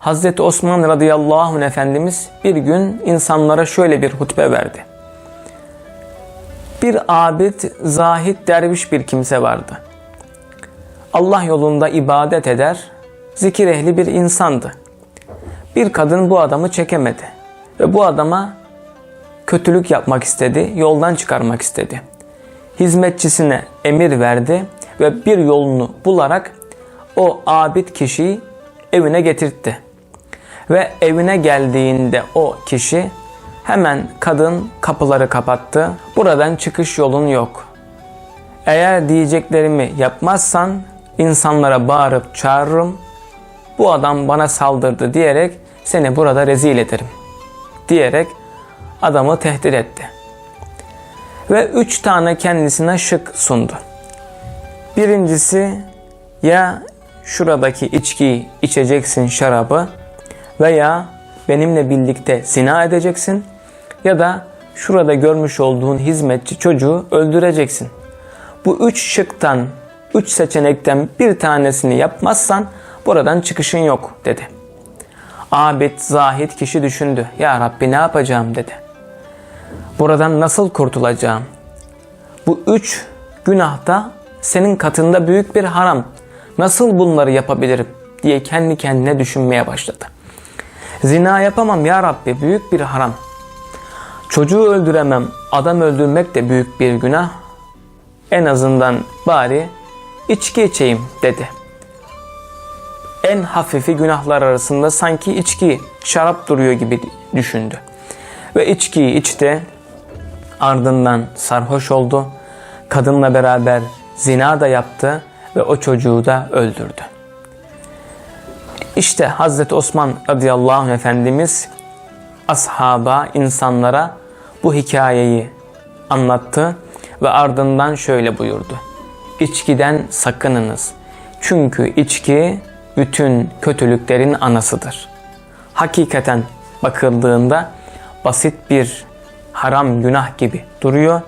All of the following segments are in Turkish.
Hazreti Osman radıyallahu anh Efendimiz bir gün insanlara şöyle bir hutbe verdi. Bir abid, zahid, derviş bir kimse vardı. Allah yolunda ibadet eder, zikir ehli bir insandı. Bir kadın bu adamı çekemedi ve bu adama kötülük yapmak istedi, yoldan çıkarmak istedi. Hizmetçisine emir verdi ve bir yolunu bularak o abid kişiyi evine getirtti. Ve evine geldiğinde o kişi hemen kadın kapıları kapattı. Buradan çıkış yolun yok. Eğer diyeceklerimi yapmazsan insanlara bağırıp çağırırım. Bu adam bana saldırdı diyerek seni burada rezil ederim. Diyerek adamı tehdit etti. Ve üç tane kendisine şık sundu. Birincisi ya şuradaki içkiyi içeceksin şarabı veya benimle birlikte zina edeceksin ya da şurada görmüş olduğun hizmetçi çocuğu öldüreceksin. Bu üç şıktan, üç seçenekten bir tanesini yapmazsan buradan çıkışın yok dedi. Abid, zahid kişi düşündü. Ya Rabbi ne yapacağım dedi. Buradan nasıl kurtulacağım? Bu üç günahta senin katında büyük bir haram. Nasıl bunları yapabilirim diye kendi kendine düşünmeye başladı. Zina yapamam ya Rabbi büyük bir haram. Çocuğu öldüremem, adam öldürmek de büyük bir günah. En azından bari içki içeyim dedi. En hafifi günahlar arasında sanki içki, şarap duruyor gibi düşündü. Ve içkiyi içti, ardından sarhoş oldu. Kadınla beraber zina da yaptı ve o çocuğu da öldürdü. İşte Hazreti Osman radıyallahu anh Efendimiz ashaba, insanlara bu hikayeyi anlattı ve ardından şöyle buyurdu. İçkiden sakınınız. Çünkü içki bütün kötülüklerin anasıdır. Hakikaten bakıldığında basit bir haram günah gibi duruyor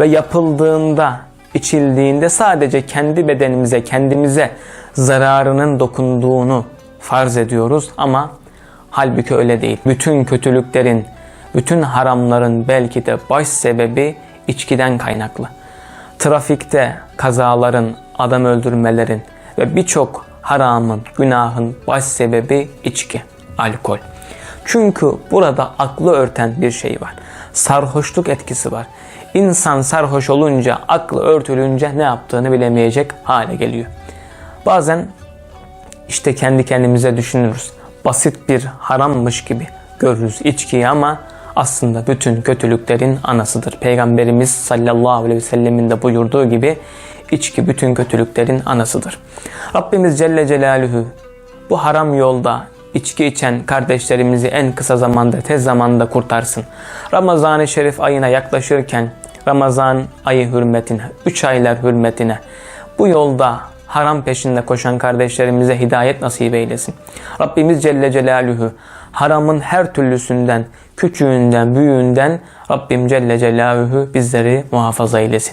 ve yapıldığında, içildiğinde sadece kendi bedenimize, kendimize zararının dokunduğunu farz ediyoruz ama halbuki öyle değil. Bütün kötülüklerin, bütün haramların belki de baş sebebi içkiden kaynaklı. Trafikte kazaların, adam öldürmelerin ve birçok haramın, günahın baş sebebi içki, alkol. Çünkü burada aklı örten bir şey var. Sarhoşluk etkisi var. İnsan sarhoş olunca, aklı örtülünce ne yaptığını bilemeyecek hale geliyor. Bazen işte kendi kendimize düşünürüz. Basit bir harammış gibi görürüz içkiyi ama aslında bütün kötülüklerin anasıdır. Peygamberimiz sallallahu aleyhi ve sellemin de buyurduğu gibi içki bütün kötülüklerin anasıdır. Rabbimiz Celle Celaluhu bu haram yolda içki içen kardeşlerimizi en kısa zamanda, tez zamanda kurtarsın. Ramazan-ı Şerif ayına yaklaşırken Ramazan ayı hürmetine, 3 aylar hürmetine bu yolda haram peşinde koşan kardeşlerimize hidayet nasip eylesin. Rabbimiz Celle Celaluhu haramın her türlüsünden, küçüğünden, büyüğünden Rabbim Celle Celaluhu bizleri muhafaza eylesin.